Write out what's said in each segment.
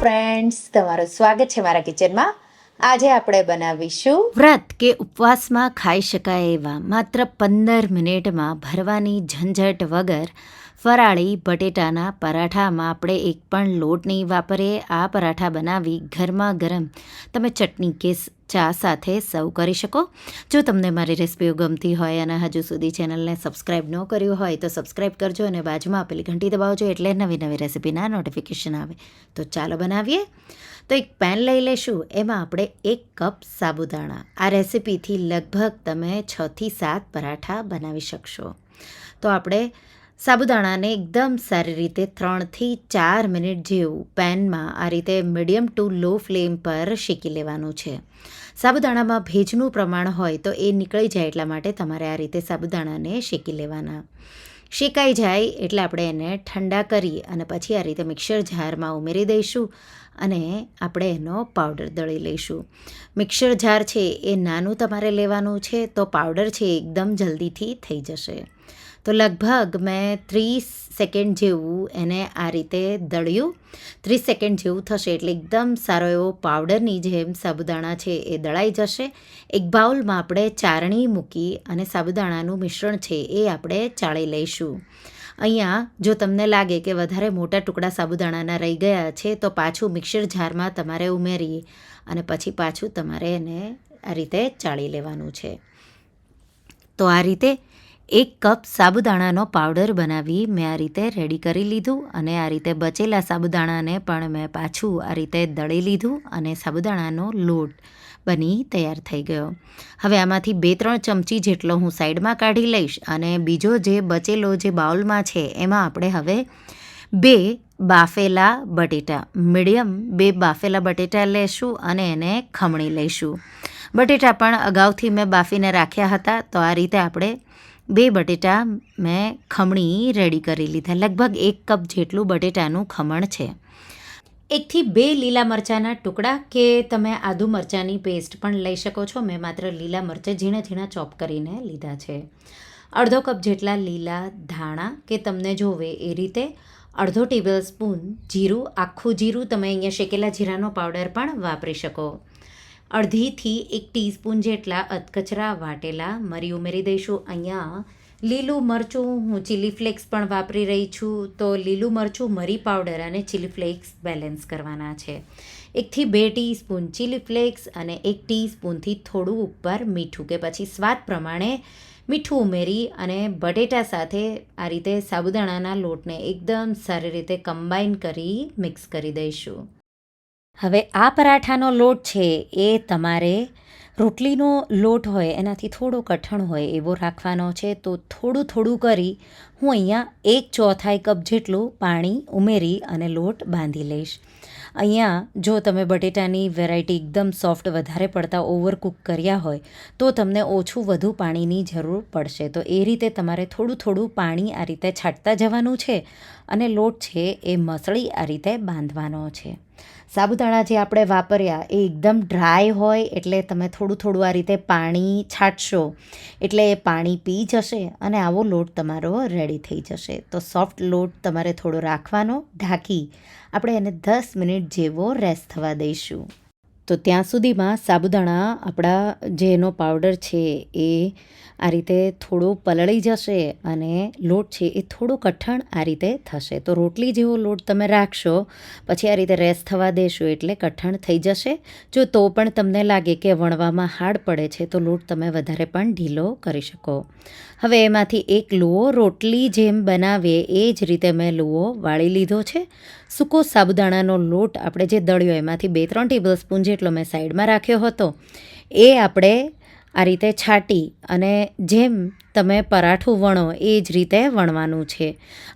Friends તમારું સ્વાગત છે મારા કિચનમાં. આજે આપણે બનાવીશું વ્રત કે ઉપવાસમાં ખાઈ શકાય એવા માત્ર પંદર મિનિટમાં ભરવાની ઝંઝટ વગર ફરાળી બટેટાના પરાઠામાં આપણે એક પણ લોટ નહીં વાપરીએ. આ પરાઠા બનાવી ઘરમાં ગરમ તમે ચટણી કે ચા સાથે સર્વ કરી શકો. જો તમને મારી રેસીપીઓ ગમતી હોય અને હજુ સુધી ચેનલને સબસ્ક્રાઈબ ન કર્યું હોય તો સબસ્ક્રાઈબ કરજો અને બાજુમાં આપેલી ઘંટી દબાવજો એટલે નવી નવી રેસીપીના નોટિફિકેશન આવે. તો ચાલો બનાવીએ. તો એક પેન લઈ લેશું. એમાં આપણે એક કપ સાબુદાણા. આ રેસીપીથી લગભગ તમે છથી સાત પરાઠા બનાવી શકશો. તો આપણે સાબુદાણાને એકદમ સારી રીતે ત્રણથી ચાર મિનિટ જેવું પેનમાં આ રીતે મીડિયમ ટુ લો ફ્લેમ પર શેકી લેવાનું છે. સાબુદાણામાં ભેજનું પ્રમાણ હોય તો એ નીકળી જાય એટલા માટે તમારે આ રીતે સાબુદાણાને શેકી લેવાના. શેકાઈ જાય એટલે આપણે એને ઠંડા કરી અને પછી આ રીતે મિક્સર જારમાં ઉમેરી દઈશું અને આપણે એનો પાવડર દળી લઈશું. મિક્સર જાર છે એ નાનું તમારે લેવાનું છે તો પાવડર છે એકદમ જલ્દીથી થઈ જશે. તો લગભગ મેં ત્રીસ સેકન્ડ જેવું એને આ રીતે દળ્યું. ત્રીસ સેકન્ડ જેવું થશે એટલે એકદમ સારો એવો પાવડરની જેમ સાબુદાણા છે એ દળાઈ જશે. એક બાઉલમાં આપણે ચારણી મૂકી અને સાબુદાણાનું મિશ્રણ છે એ આપણે ચાળી લઈશું. અહીંયા જો તમને લાગે કે વધારે મોટા ટુકડા સાબુદાણાના રહી ગયા છે તો પાછું મિક્સર જારમાં તમારે ઉમેરી અને પછી પાછું તમારે એને આ રીતે ચાળી લેવાનું છે. તો આ રીતે એક કપ સાબુદાણાનો પાવડર બનાવી મેં આ રીતે રેડી કરી લીધું અને આ રીતે બચેલા સાબુદાણાને પણ મેં પાછું આ રીતે દળી લીધું અને સાબુદાણાનો લોટ બની તૈયાર થઈ ગયો. હવે આમાંથી બે ત્રણ ચમચી જેટલો હું સાઈડમાં કાઢી લઈશ અને બીજો જે બચેલો જે બાઉલમાં છે એમાં આપણે હવે બે બાફેલા બટેટા, મીડિયમ બે બાફેલા બટેટા લેશું અને એને ખમણી લઈશું. બટેટા પણ અગાઉથી મેં બાફીને રાખ્યા હતા, તો આ રીતે આપણે બે બટેટા મેં ખમણી રેડી કરી લીધા. લગભગ એક કપ જેટલું બટેટાનું ખમણ છે. એકથી બે લીલા મરચાંના ટુકડા કે તમે આદુ મરચાંની પેસ્ટ પણ લઈ શકો છો. મેં માત્ર લીલા મરચાં ઝીણા ઝીણા ચોપ કરીને લીધા છે. અડધો કપ જેટલા લીલા ધાણા કે તમને જોવે એ રીતે. અડધો ટેબલ સ્પૂન જીરું. આખું જીરું તમે અહીંયા શેકેલા જીરાનો પાવડર પણ વાપરી શકો. અડધીથી એક ટીસ્પૂન જેટલા અધકચરા વાટેલા મરી ઉમેરી દઈશું. અહીંયા લીલું મરચું હું ચીલી ફ્લેક્સ પણ વાપરી રહી છું. તો લીલું મરચું, મરી પાવડર અને ચીલી ફ્લેક્સ બેલેન્સ કરવાના છે. એકથી બે ટીસ્પૂન ચીલી ફ્લેક્સ અને એક ટીસ્પૂનથી થોડું ઉપર મીઠું કે પછી સ્વાદ પ્રમાણે મીઠું ઉમેરી અને બટેટા સાથે આ રીતે સાબુદાણાના લોટને એકદમ સારી રીતે કમ્બાઈન કરી મિક્સ કરી દઈશું. હવે આ પરાઠાનો લોટ છે એ તમારે રોટલીનો લોટ હોય, એનાથી થોડો કઠણ હોય એવો રાખવાનો છે, તો થોડું થોડું કરી હું અહીંયા એક ચોથાઈ કપ જેટલું પાણી ઉમેરી અને લોટ બાંધી લઈશ. અહીંયા જો તમે બટેટાની વેરાયટી એકદમ સોફ્ટ વધારે પડતા ઓવરકુક કર્યા હોય, તો તમને ઓછું વધુ પાણીની જરૂર પડશે. તો એ રીતે તમારે થોડું થોડું પાણી આ રીતે છાંટતા જવાનું છે અને લોટ છે એ મસળી આ રીતે બાંધવાનો છે. સાબુદાણા જે આપણે વાપર્યા એ એકદમ ડ્રાય હોય એટલે તમે થોડું થોડું આ રીતે પાણી છાંટશો એટલે એ પાણી પી જશે અને આવો લોટ તમારો રેડી થઈ જશે. તો સોફ્ટ લોટ તમારે થોડો રાખવાનો, ઢાંકી. આપણે એને દસ મિનિટ જેવો રેસ્ટ થવા દઈશું. તો ત્યાં સુધીમાં સાબુદાણા આપણા જે એનો પાવડર છે એ આ રીતે થોડો પલળી જશે અને લોટ છે એ થોડો કઠણ આ રીતે થશે. તો રોટલી જેવો લોટ તમે રાખશો, પછી આ રીતે રેસ થવા દેશો એટલે કઠણ થઈ જશે. જો તો પણ તમને લાગે કે વણવામાં હાર્ડ પડે છે, તો લોટ તમે વધારે પણ ઢીલો કરી શકો. હવે એમાંથી એક લુઓ રોટલી જેમ બનાવીએ, એ જ રીતે મેં લુઓ વાળી લીધો છે. સૂકો સાબુદાણાનો લોટ આપણે જે દળ્યો એમાંથી બે ત્રણ ટેબલ સ્પૂન જેટલો મેં સાઈડમાં રાખ્યો હતો, એ આપણે આ રીતે છાંટી અને જેમ તમે પરાઠું વણો એ જ રીતે વણવાનું છે.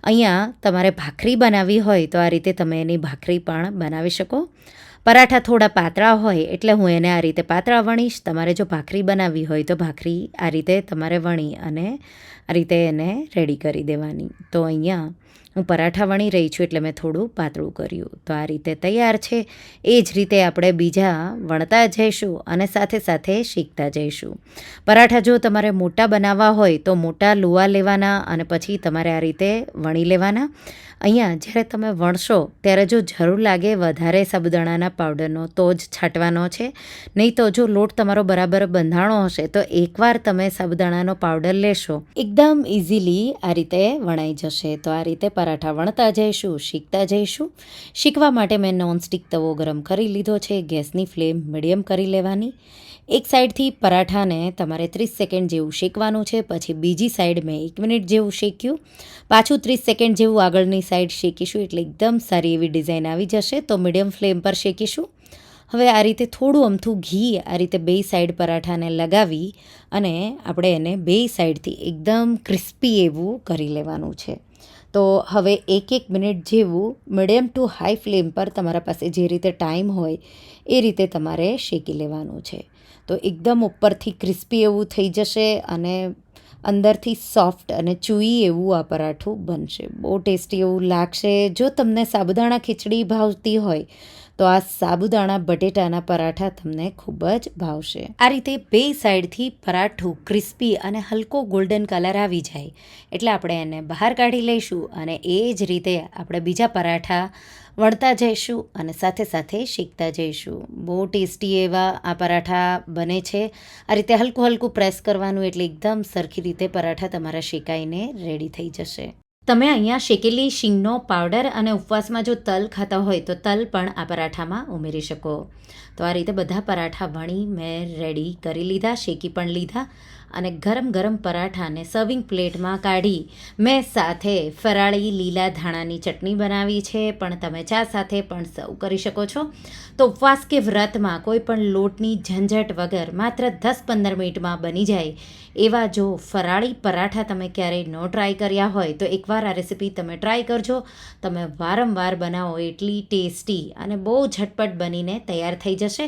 અહીંયા તમારે ભાખરી બનાવવી હોય તો આ રીતે તમે એની ભાખરી પણ બનાવી શકો. પરાઠા થોડા પાતળા હોય એટલે હું એને આ રીતે પાતળા વણીશ. તમારે જો ભાખરી બનાવવી હોય તો ભાખરી આ રીતે તમારે વણી અને આ રીતે એને રેડી કરી દેવાની. તો અહીંયા હું પરાઠા વણી રહી છું એટલે મેં થોડું પાતળું કર્યું. તો આ રીતે તૈયાર છે. એ જ રીતે આપણે બીજા વણતા જઈશું અને સાથે સાથે શીખતા જઈશું. પરાઠા જો તમારે મોટા બનાવવા હોય તો મોટા લુવા લેવાના અને પછી તમારે આ રીતે વણી લેવાના. અહીંયા જ્યારે તમે વણશો, ત્યારે જો જરૂર લાગે વધારે સાબુદાણાના પાવડરનો તો જ છાંટવાનો છે. નહીં તો જો લોટ તમારો બરાબર બંધાણો હશે, તો એકવાર તમે સાબુદાણાનો પાવડર લેશો. એકદમ ઇઝીલી આ રીતે વણાઈ જશે. તો આ રીતે પરાઠા વણતા જઈશું, શીખતા જઈશું. શીખવા માટે મેં નોનસ્ટિક તવો ગરમ કરી લીધો છે. ગેસની ફ્લેમ મીડિયમ કરી લેવાની. એક સાઈડથી પરાઠાને તમારે ત્રીસ સેકન્ડ જેવું શેકવાનું છે, પછી બીજી સાઈડ મેં એક મિનિટ જેવું શેક્યું. પાછું ત્રીસ સેકન્ડ જેવું આગળની સાઈડ શેકીશું, એટલે એકદમ સારી એવી ડિઝાઇન આવી જશે. તો મીડિયમ ફ્લેમ પર શેકીશું. હવે આ રીતે થોડું અમથું ઘી આ રીતે બે સાઈડ પરાઠાને લગાવી અને આપણે એને બે સાઈડથી એકદમ ક્રિસ્પી એવું કરી લેવાનું છે. તો હવે એક એક મિનિટ જેવું મીડિયમ ટુ હાઈ ફ્લેમ પર તમારા પાસે જે રીતે ટાઈમ હોય એ રીતે તમારે શેકી લેવાનું છે. તો એકદમ ઉપરથી ક્રિસ્પી એવું થઈ જશે અને અંદરથી સોફ્ટ અને ચૂઈ એવું આ પરાઠું બનશે. બહુ ટેસ્ટી એવું લાગશે. જો તમને સાબુદાણા ખીચડી ભાવતી હોય તો આ સાબુદાણા બટેટાના પરાઠા તમને ખૂબ જ ભાવશે. આ રીતે બે સાઈડથી પરાઠું ક્રિસ્પી અને હલકો ગોલ્ડન કલર આવી જાય. એટલે આપણે એને બહાર કાઢી લઈશું અને એ જ રીતે આપણે બીજા પરાઠા વણતા જઈશું અને સાથે સાથે શીખતા જઈશું. બહુ ટેસ્ટી એવા આ પરાઠા બને છે. આ રીતે હલકું હલકું પ્રેસ કરવાનું એટલે એકદમ સરખી રીતે પરાઠા તમારા શેકાઈને રેડી થઈ જશે. તમે અહીંયા શેકેલી શીંગનો પાવડર અને ઉપવાસમાં જો તલ ખાતા હોય તો તલ પણ આ પરાઠામાં ઉમેરી શકો. તો આ રીતે બધા પરાઠા વણી મેં રેડી કરી લીધા, શેકી પણ લીધા. અને ગરમ ગરમ પરાઠાને સર્વિંગ પ્લેટમાં કાઢી, મેં સાથે ફરાળી લીલા ધાણાની ચટણી બનાવી છે, પણ તમે ચા સાથે પણ સર્વ કરી શકો છો. તો ઉપવાસ કે વ્રતમાં કોઈ પણ લોટની ઝંઝટ વગર માત્ર દસ પંદર મિનિટમાં બની જાય, એવા જો ફરાળી પરાઠા તમે ક્યારેય ન ટ્રાય કર્યા હોય, તો એકવાર આ રેસીપી તમે ટ્રાય કરજો. તમે વારંવાર બનાવો એટલી ટેસ્ટી અને બહુ ઝટપટ બનીને તૈયાર થઈ જશે.